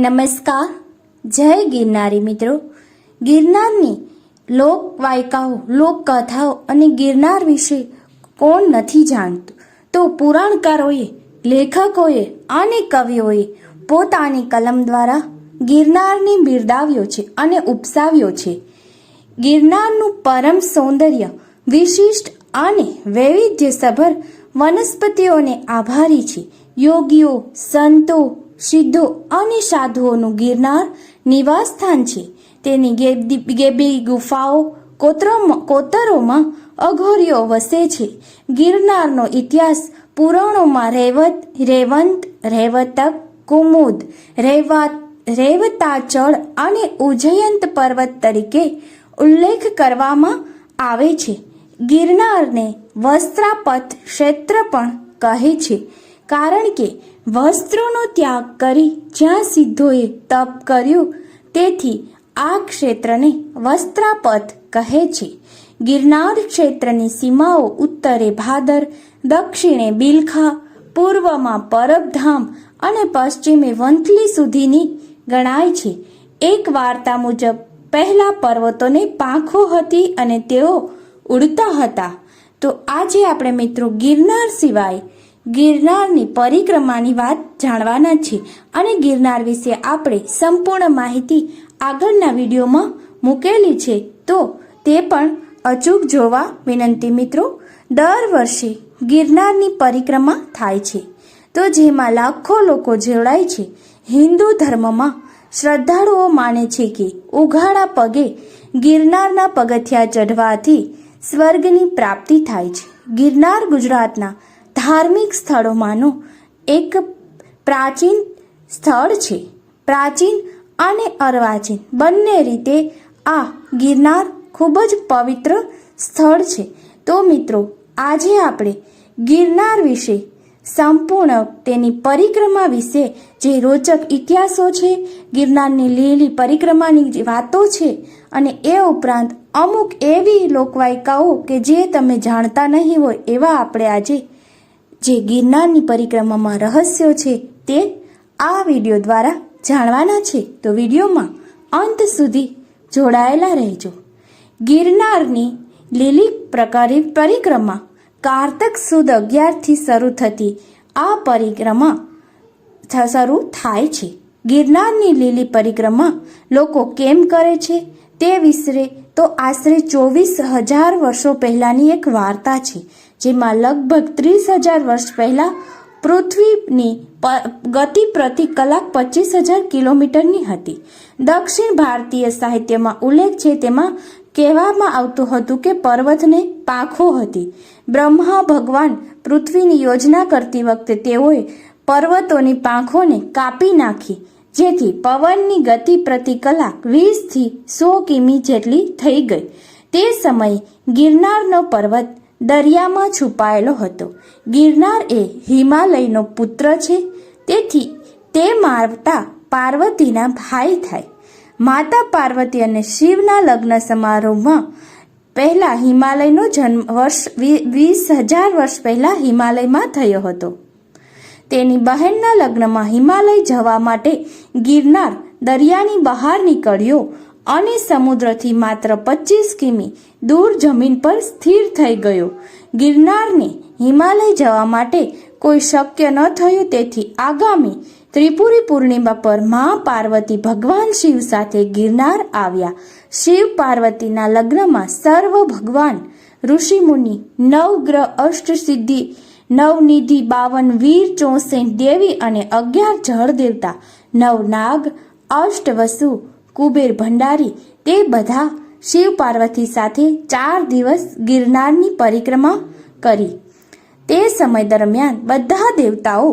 નમસ્કાર, જય ગિરનારી મિત્રો. ગિરનારની લોકવાયકાઓ લોકકથાઓ અને ગિરનાર વિશે કોણ નથી જાણતું? તો પુરાણકારોએ, લેખકોએ અને કવિઓએ પોતાની કલમ દ્વારા ગિરનારને બિરદાવ્યો છે અને ઉપસાવ્યો છે. ગિરનારનું પરમ સૌંદર્ય વિશિષ્ટ અને વૈવિધ્યસભર વનસ્પતિઓને આભારી છે. યોગીઓ, સંતો સિદ્ધો અને સાધુઓનું ગિરનાર નિવાસસ્થાન છે. તેની ગેબી ગુફાઓ કોતરોમાં અઘોરીઓ વસે છે. ગિરનારનો ઇતિહાસ પુરાણોમાં રેવત રેવંત રેવતક કુમુદ રેવાત રેવતાચળ અને ઉજયંત પર્વત તરીકે ઉલ્લેખ કરવામાં આવે છે. ગિરનારને વસ્ત્રાપથ ક્ષેત્ર પણ કહે છે. કારણ કે વસ્ત્રોનો ત્યાગ કરી જ્યાં સિદ્ધોએ તપ કર્યું, તેથી આ ક્ષેત્રને વસ્ત્રાપથ કહે છે. ગિરનાર ક્ષેત્રની સીમાઓ ઉત્તરે ભાદર, દક્ષિણે બિલખા, પૂર્વમાં પરબધામ અને પશ્ચિમે વંથલી સુધીની ગણાય છે. એક વાર્તા મુજબ, પહેલા પર્વતોને પાંખો હતી અને તેઓ ઉડતા હતા. તો આજે આપણે મિત્રો ગિરનાર સિવાય ગિરનારની પરિક્રમાની વાત જાણવાના છે અને ગિરનાર વિશે આપણે સંપૂર્ણ માહિતી આગળના વિડીયોમાં મૂકેલી છે. તો તે પણ અચૂક જોવા વિનંતી મિત્રો, દર વર્ષે ગિરનારની પરિક્રમા થાય છે. તો જેમાં લાખો લોકો જોડાય છે, હિન્દુ ધર્મમાં શ્રદ્ધાળુઓ માને છે કે ઉઘાડા પગે ગિરનારના પગથિયા ચઢવાથી સ્વર્ગની પ્રાપ્તિ થાય છે. ગિરનાર ગુજરાતના ધાર્મિક સ્થળોમાંનું એક પ્રાચીન સ્થળ છે. પ્રાચીન અને અર્વાચીન. બંને રીતે આ ગિરનાર ખૂબ જ પવિત્ર સ્થળ છે. તો મિત્રો, આજે આપણે ગિરનાર વિશે સંપૂર્ણ તેની પરિક્રમા વિશે જે રોચક ઇતિહાસો છે, ગિરનારની લીલી પરિક્રમાની જે વાતો છે અને એ ઉપરાંત અમુક એવી લોકવાયકાઓ કે જે તમે જાણતા નહીં હોય એવા આપણે આજે જે ગિરનારની પરિક્રમામાં રહસ્યો છે તે આ વીડિયો દ્વારા જાણવાના છે. તો વિડીયોમાં અંત સુધી જોડાયેલા રહેજો. ગિરનારની લીલી પ્રકારે પરિક્રમા કારતક સુદ અગિયારથી શરૂ થતી આ પરિક્રમા શરૂ થાય છે. ગિરનારની લીલી પરિક્રમા લોકો કેમ કરે છે તે વિશે તો આશરે ચોવીસ હજાર વર્ષો પહેલાંની એક વાર્તા છે. જેમાં લગભગ ત્રીસ હજાર વર્ષ પહેલાં પૃથ્વીની ગતિ પ્રતિ કલાક પચીસ હજાર કિલોમીટરની હતી. દક્ષિણ ભારતીય સાહિત્યમાં ઉલ્લેખ છે, તેમાં કહેવામાં આવતું હતું કે પર્વતને પાંખો હતી. બ્રહ્મા ભગવાન પૃથ્વીની યોજના કરતી વખતે તેઓએ પર્વતોની પાંખોને કાપી નાખી, જેથી પવનની ગતિ પ્રતિ કલાક વીસથી સો કિમી જેટલી થઈ ગઈ. તે સમયે ગિરનારનો પર્વત દરિયામાં છુપાયેલો હતો. ગિરનાર એ હિમાલયનો પુત્ર છે. તેથી તે માતા પાર્વતીના ભાઈ થાય. માતા પાર્વતી અને શિવના લગ્ન સમારોહમાં પહેલા હિમાલયનો જન્મ વર્ષ વીસ હજાર વર્ષ પહેલા હિમાલયમાં થયો હતો. તેની બહેનના લગ્નમાં હિમાલય જવા માટે ગિરનાર દરિયાની બહાર નીકળ્યો અને સમુદ્રથી માત્ર પચીસ કિમી દૂર જમીન પર સ્થિર થઈ ગયો. ગિરનારને હિમાલય જવા માટે કોઈ શક્ય ન થયું, તેથી આગામી ત્રિપુરી પૂર્ણિમા પર મા પાર્વતી ભગવાન શિવ સાથે ગિરનાર આવ્યા. શિવ પાર્વતીના લગ્નમાં સર્વ ભગવાન ઋષિમુનિ, નવગ્રહ અષ્ટસિદ્ધિ, નવનિધિ બાવન વીર ચોસઠ દેવી અને અગિયાર જળ દેવતા, નવનાગ અષ્ટ અષ્ટવસુ કુબેર ભંડારી તે બધા શિવ પાર્વતી સાથે ચાર દિવસ ગિરનારની પરિક્રમા કરી. તે સમય દરમિયાન બધા દેવતાઓ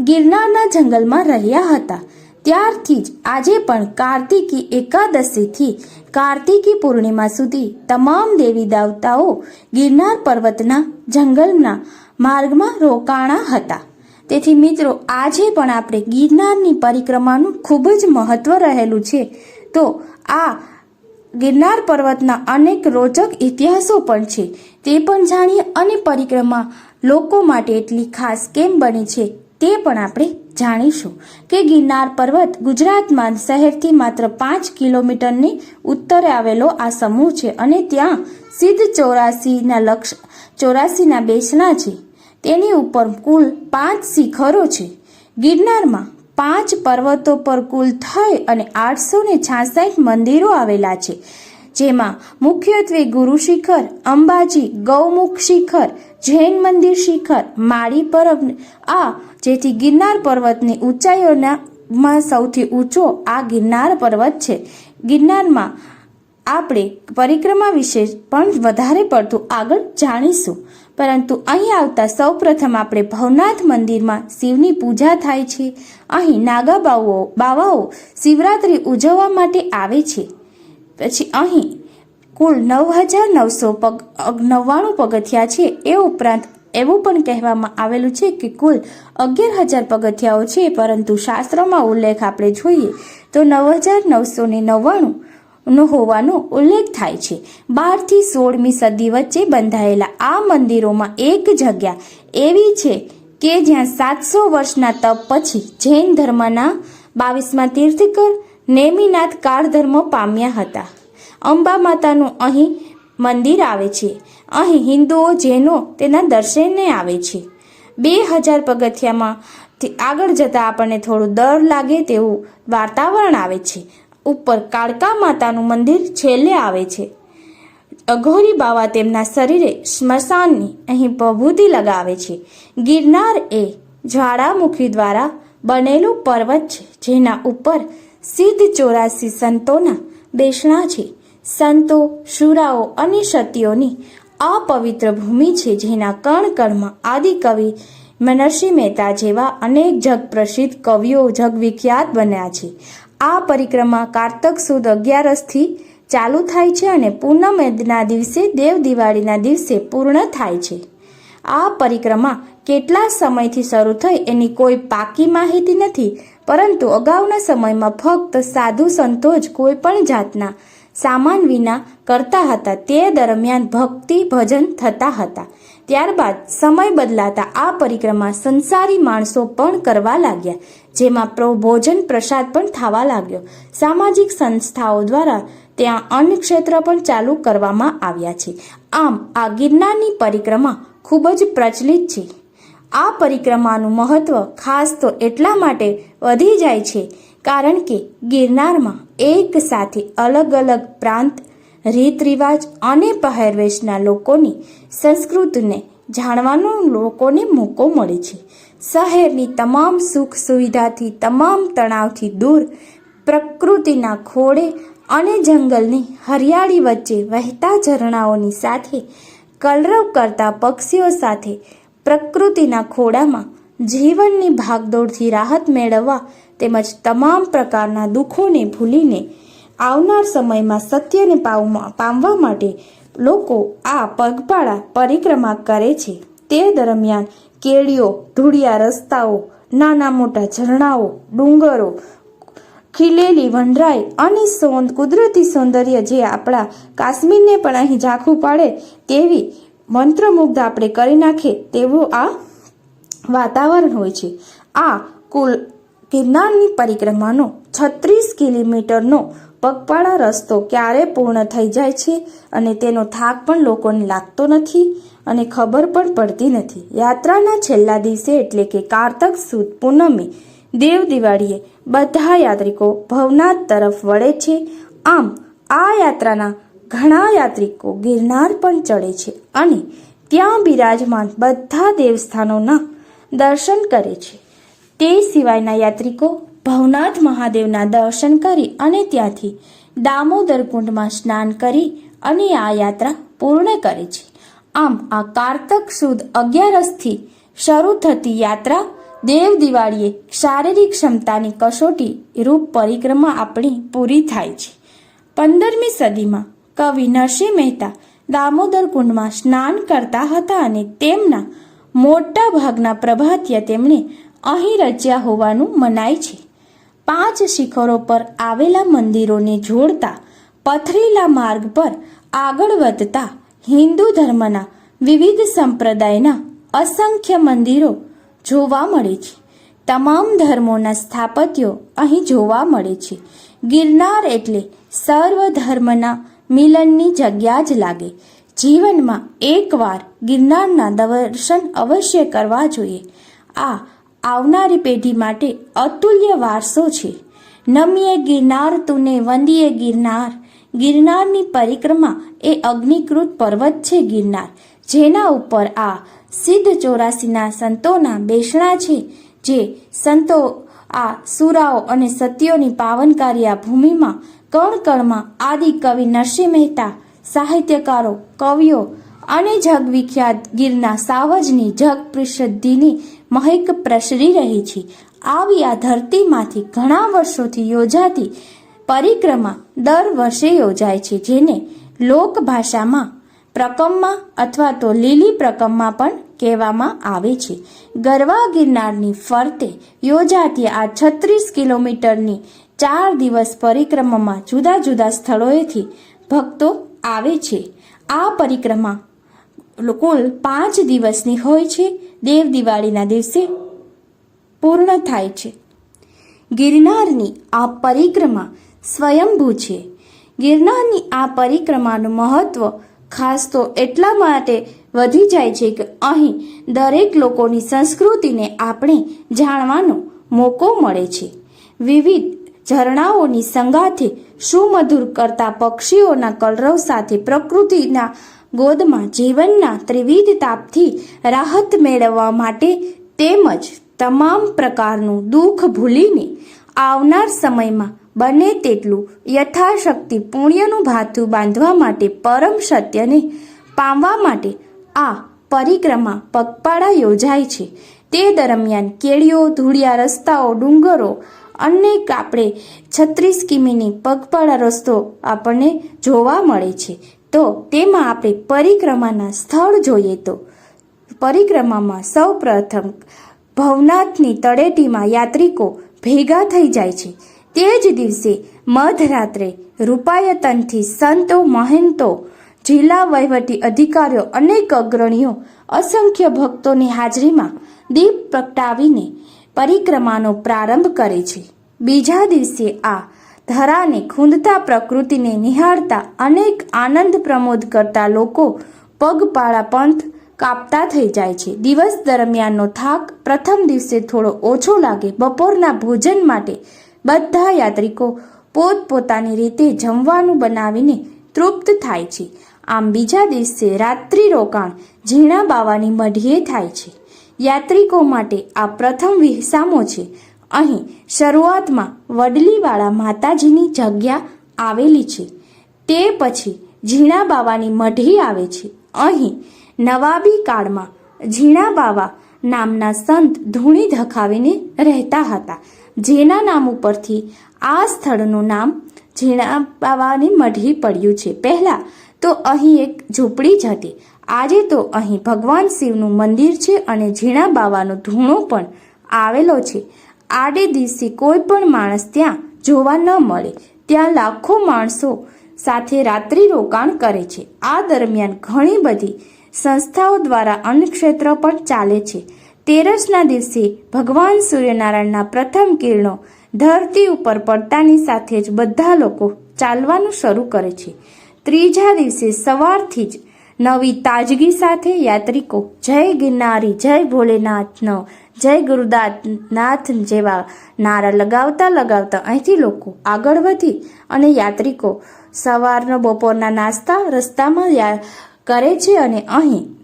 ગિરનારના જંગલમાં રહ્યા હતા. ત્યારથી જ આજે પણ કાર્તિકી એકાદશીથી કાર્તિકી પૂર્ણિમા સુધી તમામ દેવી દેવતાઓ ગિરનાર પર્વતના જંગલના માર્ગમાં રોકાણા હતા. તેથી મિત્રો, આજે પણ આપણે ગિરનારની પરિક્રમાનું ખૂબ જ મહત્વ રહેલું છે. તો આ ગિરનાર પર્વતના અનેક રોચક ઇતિહાસો પણ છે. તે પણ જાણીએ અને પરિક્રમા લોકો માટે એટલી ખાસ કેમ બની છે તે પણ આપણે જાણીશું કે ગિરનાર પર્વત ગુજરાતમાં શહેરથી માત્ર પાંચ કિલોમીટરની ઉત્તરે આવેલો આ સમૂહ છે અને ત્યાં સિદ્ધ ચોરાસીના લક્ષ, ચોરાસીના બેસણા છે. તેની ઉપર કુલ પાંચ શિખરો છે. ગિરનારમાં પાંચ પર્વતો પર કુલ થઈ અને આઠસો ને છાસઠ મંદિરો આવેલા છે, જેમાં મુખ્યત્વે ગુરુ શિખર, અંબાજી, ગૌમુખ શિખર, જૈન મંદિર શિખર, માળી પરબ આ જેથી ગિરનાર પર્વતની ઊંચાઈઓના સૌથી ઊંચો આ ગિરનાર પર્વત છે. ગિરનારમાં આપણે પરિક્રમા વિશે પણ વધારે પડતું આગળ જાણીશું. પરંતુ અહીં આવતા સૌપ્રથમ આપણે ભવનાથ મંદિરમાં શિવની પૂજા થાય છે. અહીં નાગા બાવાઓ બાવાઓ શિવરાત્રિ ઉજવવા માટે આવે છે. પછી અહીં કુલ નવ હજાર નવસો પગ નવ્વાણું પગથિયા છે. એ ઉપરાંત એવું પણ કહેવામાં આવેલું છે કે કુલ અગિયાર હજાર પગથિયાઓ છે. પરંતુ શાસ્ત્રોમાં ઉલ્લેખ આપણે જોઈએ તો નવ હજાર નવસો ને નવ્વાણું નો હોવાનો ઉલ્લેખ થાય છે. બારથી સોળમી સદી વચ્ચે બંધાયેલા આ મંદિરોમાં એક જગ્યા એવી છે કે જ્યાં સાતસો વર્ષના તપ પછી જૈન ધર્મના બાવીસમાં તીર્થકર નેમિનાથ કાળધર્મ પામ્યા હતા. અંબા માતાનું અહીં મંદિર આવે છે. અહીં હિન્દુઓ જૈનો તેના દર્શને આવે છે. બે હજાર પગથિયામાં આગળ જતાં આપણને થોડું ડર લાગે તેવું વાતાવરણ આવે છે. ઉપર કાળકા માતાનું મંદિર છેલ્લે આવે છે. અઘોરી બાવા તેમના શરીરે સ્મશાનની અહીં પ્રભુતિ લગાવે છે. ગિરનાર એ જ્વાળામુખી દ્વારા બનેલું પર્વત છે, જેના ઉપર સિદ્ધ ચોરાસી સંતોના બેસણા છે. સંતો, શુરાઓ અને સતીઓની આ પવિત્ર ભૂમિ છે, જેના કણ કણમાં આદિકવિ મનર્ષિ મહેતા જેવા અનેક જગપ્રસિદ્ધ કવિઓ જગવિખ્યાત બન્યા છે. આ પરિક્રમા કારતક સુદ અગિયારસથી ચાલુ થાય છે અને પૂનમના દિવસે દેવ દિવાળીના દિવસે પૂર્ણ થાય છે. આ પરિક્રમા કેટલા સમયથી શરૂ થઈ એની કોઈ પાકી માહિતી નથી, પરંતુ અગાઉના સમયમાં ફક્ત સાધુ સંતો જ કોઈ પણ જાતના સામાન વિના કરતા હતા. તે દરમિયાન ભક્તિ, ભજન થતા હતા. ત્યારબાદ સમય બદલાતા આ પરિક્રમા સંસારી માણસો પણ કરવા લાગ્યા. જેમાં ભોજન પ્રસાદ પણ થવા લાગ્યો. સામાજિક સંસ્થાઓ દ્વારા ત્યાં અન્ન ક્ષેત્ર પણ ચાલુ કરવામાં આવ્યા છે. આમ, આ ગિરનારની પરિક્રમા ખૂબ જ પ્રચલિત છે. આ પરિક્રમાનું મહત્વ ખાસ તો એટલા માટે વધી જાય છે કારણ કે ગિરનારમાં એક સાથે અલગ અલગ પ્રાંત રીત રિવાજ અને પહેરવેશના લોકોની સંસ્કૃતિને જાણવાનો લોકોને મોકો મળે છે. શહેરની તમામ સુખ સુવિધાથી, તમામ તણાવથી દૂર, પ્રકૃતિના ખોળે અને જંગલની હરિયાળી વચ્ચે વહેતા ઝરણાઓની સાથે, કલરવ કરતા પક્ષીઓ સાથે, પ્રકૃતિના ખોળામાં જીવનની ભાગદોડથી રાહત મેળવવા તેમજ તમામ પ્રકારના દુઃખોને ભૂલીને આવનાર સમયમાં સત્યને પામવા માટે લોકો આ પગપાળા પરિક્રમા કરે છે. તે દરમિયાન કેડીઓ ધૂળિયા રસ્તાઓ, નાના મોટા ઝરણાઓ, ડુંગરો, ખીલેલી વનરાઈ અને સોંદ, કુદરતી સૌંદર્ય જે આપણા કાશ્મીરને પણ અહીં ઝાંખું પાડે તેવી મંત્રમુગ્ધ આપણે કરી નાખીએ તેવું આ વાતાવરણ હોય છે. આ કુલ ગિરનારની પરિક્રમાનો છત્રીસ કિલોમીટરનો પગપાળા રસ્તો ક્યારે પૂર્ણ થઈ જાય છે અને તેનો થાક પણ લોકોને લાગતો નથી? અને ખબર પણ પડતી નથી. યાત્રાના છેલ્લા દિવસે એટલે કે કારતક સુદ પૂનમે દેવ દિવાળીએ બધા યાત્રિકો ભવનાથ તરફ વળે છે. આમ, આ યાત્રાના ઘણા યાત્રિકો ગિરનાર પણ ચડે છે અને ત્યાં બિરાજમાન બધા દેવસ્થાનોના દર્શન કરે છે. તે સિવાયના યાત્રિકો ભવનાથ મહાદેવના દર્શન કરી અને ત્યાંથી દામોદર કુંડમાં સ્નાન કરી અને આ યાત્રા પૂર્ણ કરે છે. આમ આ કારતક સુદ અગિયારસથી શરૂ થતી યાત્રા દેવ દિવાળીએ શારીરિક ક્ષમતાની કસોટી રૂપ પરિક્રમા આપણી પૂરી થાય છે. પંદરમી સદીમાં કવિ નરસિંહ મહેતા દામોદર કુંડમાં સ્નાન કરતા હતા અને તેમના મોટા ભાગના પ્રભાત્ય તેમણે અહીં રચ્યા હોવાનું મનાય છે. પાંચ શિખરો પર આવેલા મંદિરોને જોડતા પથરીલા માર્ગ પર આગળ વધતા હિન્દુ ધર્મના વિવિધ સંપ્રદાયના અસંખ્ય મંદિરો જોવા મળે છે. તમામ ધર્મોના સ્થાપત્યો અહીં જોવા મળે છે. ગિરનાર એટલે સર્વ ધર્મના મિલનની જગ્યા જ લાગે. જીવનમાં એકવાર ગિરનારના દર્શન અવશ્ય કરવા જોઈએ. આ આવનારી પેઢી માટે અતુલ્ય વારસો છે. નમીએ ગિરનાર, તુને વંદીએ ગિરનાર. ગિરનારની પરિક્રમા એ અગ્નિકૃત પર્વત છે ગિરનાર. જેના ઉપર આ સિદ્ધ ચોરાસીના સંતોના બેસણા છે, જે સંતો આ સુરાઓ અને સત્યોની પાવનકારી આ ભૂમિમાં કણકણમાં આદિ કવિ નરસિંહ મહેતા, સાહિત્યકારો, કવિઓ અને જગવિખ્યાત ગીરના સાવજની જગ પ્રસિદ્ધિની મહેક પ્રસરી રહી છે. આવી આ ધરતીમાંથી ઘણા વર્ષોથી યોજાતી પરિક્રમા દર વર્ષે યોજાય છે, જેને લોકભાષામાં પ્રકમમાં અથવા તો લીલી પ્રકમમાં પણ કહેવામાં આવે છે. ગરવા ગિરનારની ફરતે યોજાતી આ છત્રીસ કિલોમીટરની ચાર દિવસ પરિક્રમામાં જુદા જુદા સ્થળોએથી ભક્તો આવે છે. આ પરિક્રમા કુલ પાંચ દિવસની હોય છે. દેવ દિવાળીના દિવસે પૂર્ણ થાય છે. ગિરનારની આ પરિક્રમા સ્વયંભૂ છે. ગિરનારની આ પરિક્રમાનું મહત્વ ખાસ તો એટલા માટે વધી જાય છે કે અહીં દરેક લોકોની સંસ્કૃતિને આપણે જાણવાનો મોકો મળે છે. વિવિધ ઝરણાઓની સંગાથે સુમધુર કરતા પક્ષીઓના કલરવ સાથે પ્રકૃતિના ગોદમાં જીવનના ત્રિવિધ તાપથી રાહત મેળવવા માટે તેમજ તમામ પ્રકારનું દુઃખ ભૂલીને આવનાર સમયમાં બને તેટલું યથાશક્તિ પુણ્યનું ભાથું બાંધવા માટે પરમ સત્યને પામવા માટે આ પરિક્રમા પગપાળા યોજાય છે. તે દરમિયાન કેળીઓ, ધૂળિયા રસ્તાઓ, ડુંગરો અને આપણે છત્રીસ કિમીની પગપાળા રસ્તો આપણને જોવા મળે છે. તો તેમાં આપણે પરિક્રમાના સ્થળ જોઈએ તો પરિક્રમામાં સૌ પ્રથમ ભવનાથની તળેટીમાં યાત્રિકો ભેગા થઈ જાય છે. તે જ દિવસે મધરાત્રે રૂપાયતનથી સંતો, મહેંતો, જિલ્લા વહીવટી અધિકારીઓ અનેક અગ્રણીઓ અસંખ્ય ભક્તોની હાજરીમાં દીપ પ્રગટાવીને પરિક્રમાનો પ્રારંભ કરે છે. બીજા દિવસે આ ધરાને ખૂંદતા પ્રકૃતિને નિહાળતા અનેક આનંદ પ્રમોદ કરતા લોકો પગપાળા પંથ કાપતા થઈ જાય છે. દિવસ દરમિયાનનો થાક પ્રથમ દિવસે થોડો ઓછો લાગે. બપોરના ભોજન માટે બધા યાત્રિકો પોતપોતાની રીતે જમવાનું બનાવીને તૃપ્ત થાય છે. આમ બીજા દિવસે રાત્રિ રોકાણ ઝીણા બાવાની મઢીએ થાય છે. યાત્રિકો માટે આ પ્રથમ વિસામો છે. અહીં શરૂઆતમાં વડલીવાળા માતાજીની જગ્યા આવેલી છે. તે પછી ઝીણા બાવાની મઢી આવે છે. અહીં નવાબી કાળમાં ઝીણા બાવા નામના સંત ધૂણી ધખાવીને રહેતા હતા. જેના નામ ઉપરથી આ સ્થળનું નામ ઝીણા બાવાની મઢી પડ્યું છે. પહેલાં તો અહીં એક ઝૂંપડી જ હતી. આજે તો અહીં ભગવાન શિવનું મંદિર છે અને ઝીણા બાવાનો ધૂણો પણ આવેલો છે. આડે દિવસે કોઈ પણ માણસ ત્યાં જોવા ન મળે. ત્યાં લાખો માણસો સાથે રાત્રિ રોકાણ કરે છે. આ દરમિયાન ઘણી બધી સંસ્થાઓ દ્વારા અન્નક્ષેત્ર પણ ચાલે છે. તેરસના દિવસે ભગવાન સૂર્યનારાયણના પ્રથમ કિરણો ધરતી ઉપર પડતાની સાથે જ બધા લોકો ચાલવાનું શરૂ કરે છે. ત્રીજા દિવસે સવારથી જ નવી તાજગી સાથે યાત્રિકો જય ગિરનારી, જય ભોલેનાથનો, જય ગુરુદાસનાથ જેવા નારા લગાવતા લગાવતા અહીંથી લોકો આગળ વધી અને યાત્રિકો સવારનો બપોરના નાસ્તા રસ્તામાં કરે છે અને અહીં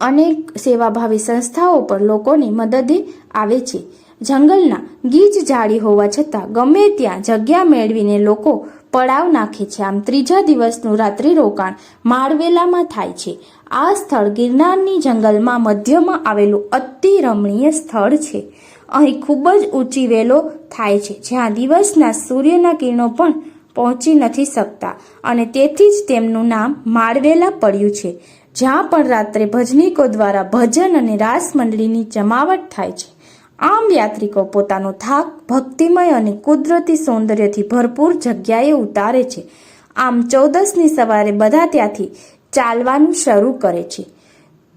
અનેક સેવાભાવી સંસ્થાઓ પર લોકોની મદદે આવે છે. જંગલના ગીચ જાળી હોવા છતાં ગમે ત્યાં જગ્યા મેળવીને લોકો પડાવ નાખે છે. આમ ત્રીજા દિવસનું રાત્રિ રોકાણ માળવેલામાં થાય છે. આ સ્થળ ગિરનારની જંગલમાં મધ્યમાં આવેલું અતિ રમણીય સ્થળ છે. અહીં ખૂબ જ ઊંચી વેલો થાય છે. જ્યાં દિવસના સૂર્યના કિરણો પણ પહોંચી નથી શકતા અને તેથી જ તેમનું નામ માળવેલા પડ્યું છે. જ્યાં પણ રાત્રે ભજનીકો દ્વારા ભજન અને રાસ મંડળીની જમાવટ થાય છે. આમ યાત્રિકો પોતાનો થાક, ભક્તિમય અને કુદરતી સૌંદર્યથી ભરપૂર જગ્યાએ ઉતારે છે. આમ ચૌદસની સવારે બધા ત્યાંથી ચાલવાનું શરૂ કરે છે.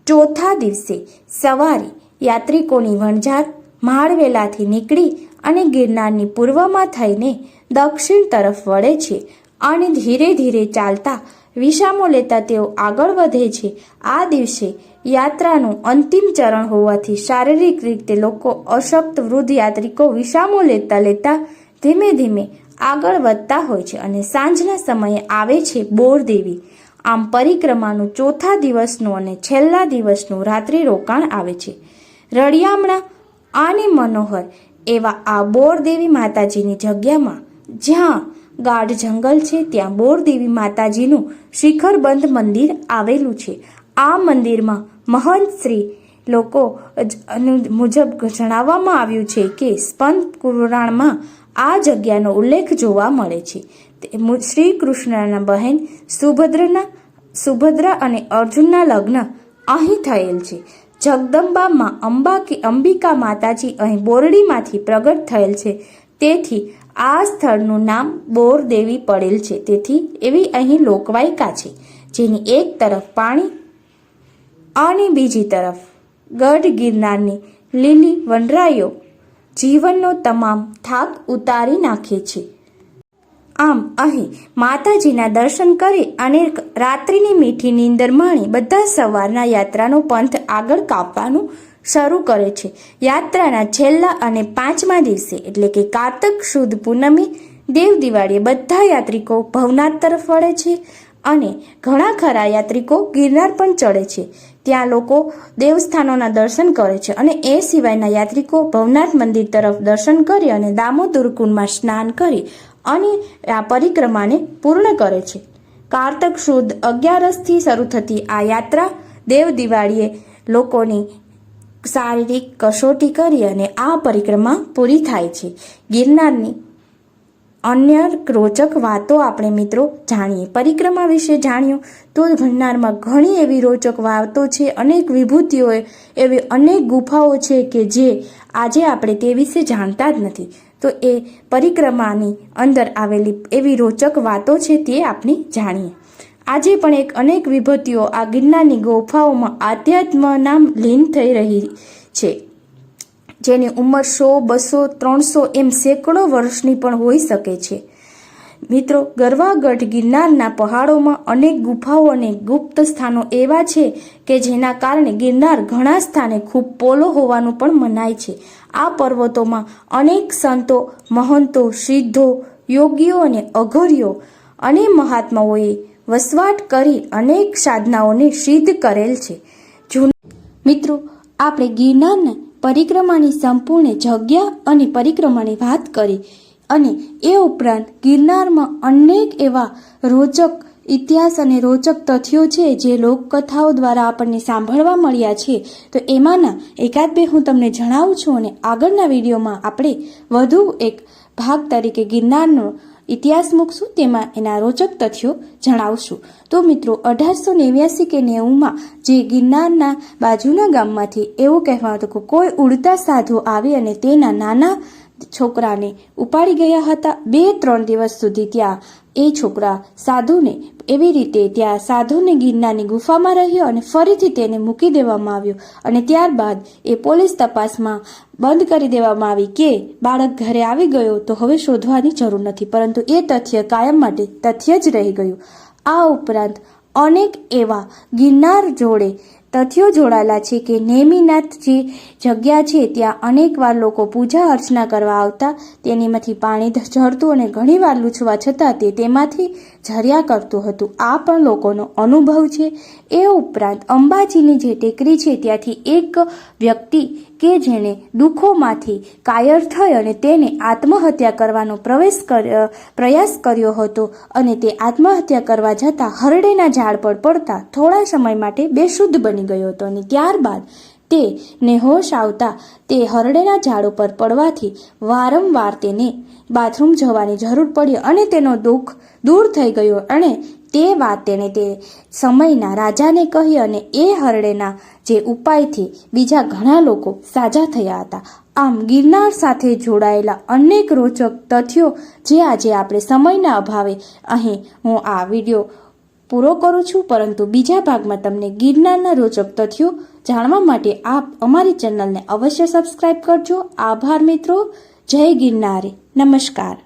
ચોથા દિવસે સવારે યાત્રિકોની વણઝાર માળવેલાથી નીકળી અને ગિરનારની પૂર્વમાં થઈને દક્ષિણ તરફ વળે છે અને ધીરે ધીરે ચાલતા વિસામો લેતા તેઓ આગળ વધે છે. આ દિવસે યાત્રાનું અંતિમ ચરણ હોવાથી શારીરિક રીતે લોકો અશક્ત વૃદ્ધ યાત્રિકો વિસામો લેતા લેતા ધીમે ધીમે આગળ વધતા હોય છે અને સાંજના સમયે આવે છે બોરદેવી. આમ પરિક્રમાનું ચોથા દિવસનું અને છેલ્લા દિવસનું રાત્રિ રોકાણ આવે છે. રળિયામણા અને મનોહર એવા આ બોરદેવી માતાજીની જગ્યામાં જ્યાં ગાઢ જંગલ છે, ત્યાં બોરદેવી માતાજીનું શિખરબંધ મંદિર આવેલું છે. આ મંદિરમાં મહંત શ્રી લોકો મુજબ જણાવવામાં આવ્યું છે કે સ્પંદ પુરાણમાં આ જગ્યાનો ઉલ્લેખ જોવા મળે છે. શ્રી કૃષ્ણના બહેન સુભદ્રના, સુભદ્રા અને અર્જુનના લગ્ન અહીં થયેલ છે. જગદંબામાં અંબા કે અંબિકા માતાજી અહીં બોરડીમાંથી પ્રગટ થયેલ છે. તેથી આ સ્થળનું નામ બોરદેવી પડેલ છે. તેથી એવી અહીં લોકવાયકા છે, જેની એક તરફ પાણી અને બીજી તરફ ગઢ ગિરનારની લીલી વનરાઈઓ જીવનનો તમામ થાક ઉતારી નાખે છે. આમ અહીં માતાજીના દર્શન કરી અને રાત્રિની મીઠી નીંદર માણી બધા સવારના યાત્રાનો પંથ આગળ કાપવાનું શરૂ કરે છે. યાત્રાના છેલ્લા અને પાંચમા દિવસે, એટલે કે કારતક શુદ્ધ પૂનમી, દેવ દિવાળીએ બધા યાત્રિકો ભવનાથ તરફ વળે છે અને ઘણા ખરા યાત્રિકો ગિરનાર પણ ચડે છે. ત્યાં લોકો દેવસ્થાનોના દર્શન કરે છે અને એ સિવાયના યાત્રિકો ભવનાથ મંદિર તરફ દર્શન કરી અને દામોદર કુંડમાં સ્નાન કરી અને આ પરિક્રમાને પૂર્ણ કરે છે. કારતક શુદ્ધ અગિયારસથી શરૂ થતી આ યાત્રા દેવ દિવાળીએ લોકોની શારીરિક કસોટી કરી અને આ પરિક્રમા પૂરી થાય છે. ગિરનારની અન્ય રોચક વાતો આપણે મિત્રો જાણીએ. પરિક્રમા વિશે જાણ્યું તો ગિરનારમાં ઘણી એવી રોચક વાતો છે, અનેક વિભૂતિઓ એવી અનેક ગુફાઓ છે કે જે આજે આપણે તે વિશે જાણતા જ નથી. તો એ પરિક્રમાની અંદર આવેલી એવી રોચક વાતો છે તે આપણે જાણીએ. આજે પણ એક અનેક વિભૂતિઓ આ ગિરનારની ગુફાઓમાં આધ્યાત્મ નામ લીન થઈ રહી છે, જેની ઉંમર સો, બસો, ત્રણસો એમ સેંકડો વર્ષની પણ હોઈ શકે છે. મિત્રો, ગરવાગઢ ગિરનારના પહાડોમાં અનેક ગુફાઓ અને ગુપ્ત સ્થાનો એવા છે કે જેના કારણે ગિરનાર ઘણા સ્થાને ખૂબ પોલો હોવાનું પણ મનાય છે. આ પર્વતોમાં અનેક સંતો, મહંતો, સિદ્ધો, યોગીઓ અને અઘોરીઓ અને મહાત્માઓએ વસવાટ કરી અનેક સાધનાઓને સિદ્ધ કરેલ છે. મિત્રો, આપણે ગિરનારના પરિક્રમાની સંપૂર્ણ જગ્યા અને પરિક્રમાની વાત કરી અને એ ઉપરાંત ગિરનારમાં અનેક એવા રોચક ઇતિહાસ અને રોચક તથ્યો છે જે લોકકથાઓ દ્વારા આપણને સાંભળવા મળ્યા છે. તો એમાંના એકાદ બે હું તમને જણાવું છું અને આગળના વિડીયોમાં આપણે વધુ એક ભાગ તરીકે ગિરનારનો ઇતિહાસ મૂકશું, તેમાં એના રોચક તથ્યો જણાવશું. તો મિત્રો, અઢારસો નેવ્યાસી કે નેવુંમાં જે ગિરનારના બાજુના ગામમાંથી એવું કહેવાતું કે કોઈ ઉડતા સાધુ આવી અને તેના નાના છોકરાને ઉપાડી ગયા હતા બે ત્રણ દિવસ સુધી ત્યાં એ છોકરા સાધુને એવી રીતે ત્યાં સાધુને ગિરનારની ગુફામાં રહ્યો અને ફરીથી તેને મૂકી દેવામાં આવ્યો. અને ત્યારબાદ એ પોલીસ તપાસમાં બંધ કરી દેવામાં આવી કે બાળક ઘરે આવી ગયો તો હવે શોધવાની જરૂર નથી, પરંતુ એ તથ્ય કાયમ માટે તથ્ય જ રહી ગયું. આ ઉપરાંત અનેક એવા ગિરનાર જોડે તથ્યો જોડાયેલા છે કે નેમિનાથ જે જગ્યા છે ત્યાં અનેકવાર લોકો પૂજા અર્ચના કરવા આવતા. તેનીમાંથી પાણી ઝરતું અને ઘણીવાર લૂછવા છતાં તે તેમાંથી ઝર્યા કરતું હતું. આ પણ લોકોનો અનુભવ છે. એ ઉપરાંત અંબાજીની જે ટેકરી છે ત્યાંથી એક વ્યક્તિ કે જેણે દુઃખોમાંથી કાયર થઈ અને તેને આત્મહત્યા કરવાનો પ્રવેશ પ્રયાસ કર્યો હતો અને તે આત્મહત્યા કરવા જતાં હરડેના ઝાડ પર પડતા થોડા સમય માટે બેશુદ્ધ બની ગયો હતો અને ત્યારબાદ તે ને હોશ આવતા તે હરડેના ઝાડ ઉપર પડવાથી વારંવાર તેને બાથરૂમ જવાની જરૂર પડી અને તેનો દુઃખ દૂર થઈ ગયો અને તે વાત તેણે તે સમયના રાજાને કહી અને એ હરડેના જે ઉપાયથી બીજા ઘણા લોકો સાજા થયા હતા. આમ ગિરનાર સાથે જોડાયેલા અનેક રોચક તથ્યો જે આજે આપણે સમયના અભાવે અહીં હું આ વીડિયો પૂરો કરું છું, પરંતુ બીજા ભાગમાં તમને ગિરનારના રોચક તથ્યો જાણવા માટે આપ અમારી ચેનલને અવશ્ય સબસ્ક્રાઇબ કરજો. આભાર મિત્રો. જય ગિરનારી. નમસ્કાર.